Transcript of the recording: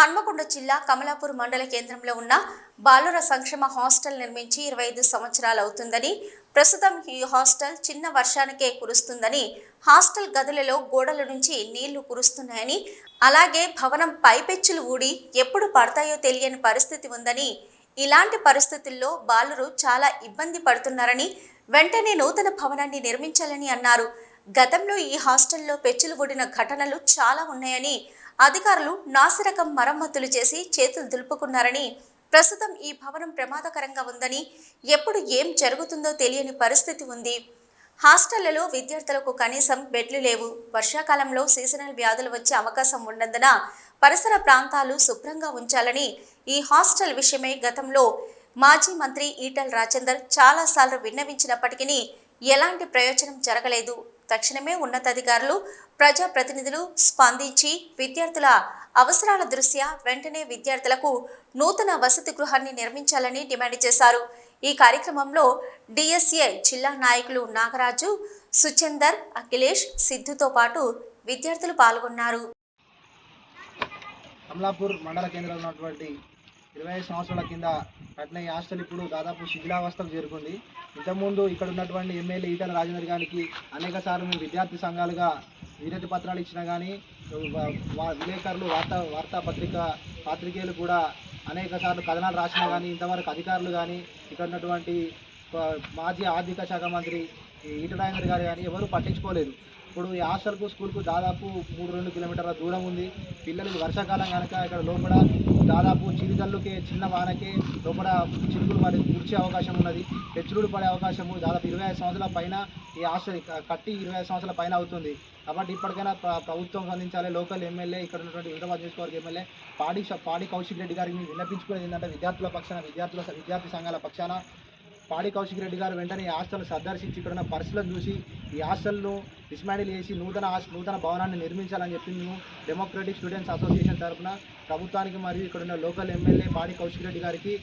హన్మకొండ జిల్లా కమలాపూర్ మండల కేంద్రంలో ఉన్న బాలుర సంక్షేమ హాస్టల్ నిర్మించి ఇరవై ఐదు సంవత్సరాలు అవుతుందని ప్రస్తుతం ఈ హాస్టల్ చిన్న వర్షానికే కురుస్తుందని హాస్టల్ గదులలో గోడల నుంచి నీళ్ళు కురుస్తున్నాయని అలాగే భవనం పైపెచ్చులు ఊడి ఎప్పుడు పడతాయో తెలియని పరిస్థితి ఉందని ఇలాంటి పరిస్థితుల్లో బాలురు చాలా ఇబ్బంది పడుతున్నారని వెంటనే నూతన భవనాన్ని నిర్మించాలని అన్నారు. గతంలో ఈ హాస్టల్లో పెచ్చులు ఊడిన ఘటనలు చాలా ఉన్నాయని అధికారులు నాసిరకం మరమ్మతులు చేసి చేతులు దులుపుకున్నారని ప్రస్తుతం ఈ భవనం ప్రమాదకరంగా ఉందని ఎప్పుడు ఏం జరుగుతుందో తెలియని పరిస్థితి ఉంది. హాస్టళ్ళలో విద్యార్థులకు కనీసం బెడ్లు లేవు. వర్షాకాలంలో సీజనల్ వ్యాధులు వచ్చే అవకాశం ఉన్నందున పరిసర ప్రాంతాలు శుభ్రంగా ఉంచాలని ఈ హాస్టల్ విషయమై గతంలో మాజీ మంత్రి ఈటల్ రాజేందర్ చాలాసార్లు విన్నవించినప్పటికీ ఎలాంటి ప్రయోజనం జరగలేదు. తక్షణమే ఉన్నతాధికారులు ప్రజాప్రతినిధులు స్పందించి విద్యార్థుల అవసరాల దృష్ట్యా వెంటనే విద్యార్థులకు నూతన వసతి గృహాన్ని నిర్మించాలని డిమాండ్ చేశారు. ఈ కార్యక్రమంలో డిఎస్ఏ జిల్లా నాయకులు నాగరాజు సుచందర్ అఖిలేష్ సిద్ధుతో పాటు విద్యార్థులు పాల్గొన్నారు. అమలాపూర్ మండల కేంద్రంలో ఉన్నటువంటి ఇరవై ఐదు సంవత్సరాల కింద కట్టిన ఈ హాస్టల్ ఇప్పుడు దాదాపు శిథిలావస్థకు చేరుకుంది. ఇంతకుముందు ఇక్కడ ఉన్నటువంటి ఎమ్మెల్యే ఈటల రాజేందర్ గారికి అనేక సార్లు మేము విద్యార్థి సంఘాలుగా వినతి పత్రాలు ఇచ్చినా కానీ విలేకరులు వార్తా వార్తాపత్రిక పాత్రికేయులు కూడా అనేక సార్లు కథనాలు రాసినా కానీ ఇంతవరకు అధికారులు కానీ ఇక్కడ ఉన్నటువంటి మాజీ ఆర్థిక శాఖ మంత్రి ఈ ఈటల రాజేందర్ గారు కానీ ఎవరు పట్టించుకోలేదు. ఇప్పుడు ఈ హాస్టల్కు స్కూల్కు దాదాపు మూడు రెండు కిలోమీటర్ల దూరం ఉంది. పిల్లలు వర్షాకాలం కనుక ఇక్కడ లోపల దాదాపు చిరుజల్లుకే చిన్న వానకే లోపల చిరుకులు పడి కుర్చే అవకాశం ఉన్నది. పెచ్చులుడు పడే అవకాశము దాదాపు ఇరవై ఐదు సంవత్సరాల పైన ఈ హాస్టల్ కట్టి ఇరవై ఐదు సంవత్సరాల పైన అవుతుంది. కాబట్టి ఇప్పటికైనా ప్రభుత్వం స్పందించాలి. లోకల్ ఎమ్మెల్యే ఇక్కడ ఉన్నటువంటి హైదరాబాద్ నియోజకవర్గ ఎమ్మెల్యే పాడి పాడి కౌశిక్ రెడ్డి గారికి విన్నపించుకునేది ఏంటంటే విద్యార్థుల పక్షాన విద్యార్థుల విద్యార్థి సంఘాల పక్షాన పాడి కౌశిక్ రెడ్డి గారు వెంటనే ఈ హాస్టల్ సందర్శించి ఇక్కడ ఉన్న పరిస్థితులను చూసి ఈ హాస్టల్ను డిస్మాండిల్ చేసి నూతన నూతన భవనాన్ని నిర్మించాలని చెప్పి మేము డెమోక్రటిక్ స్టూడెంట్స్ అసోసియేషన్ తరఫున ప్రభుత్వానికి మరియు ఇక్కడ ఉన్న లోకల్ ఎమ్మెల్యే పాడి కౌశిక్ రెడ్డి గారికి